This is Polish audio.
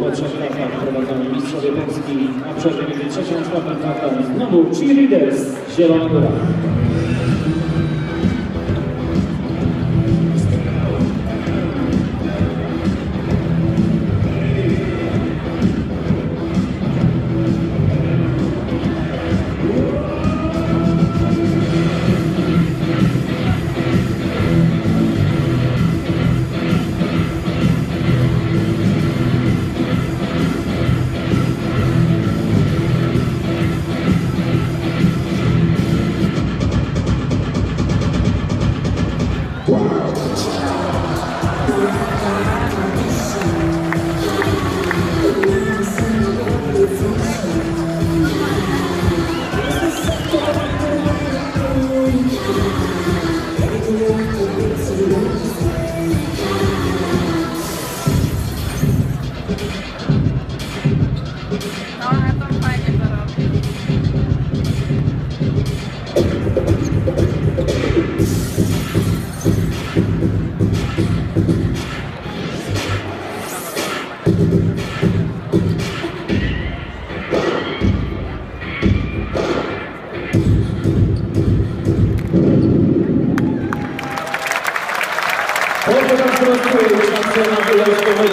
po trzech latach prowadzą mistrzowie Polski, a między trzecią czwartą kartą znowu cheerleaders Zielona Góra. Wow. 私の言う人は一緒に生まれていないと思います。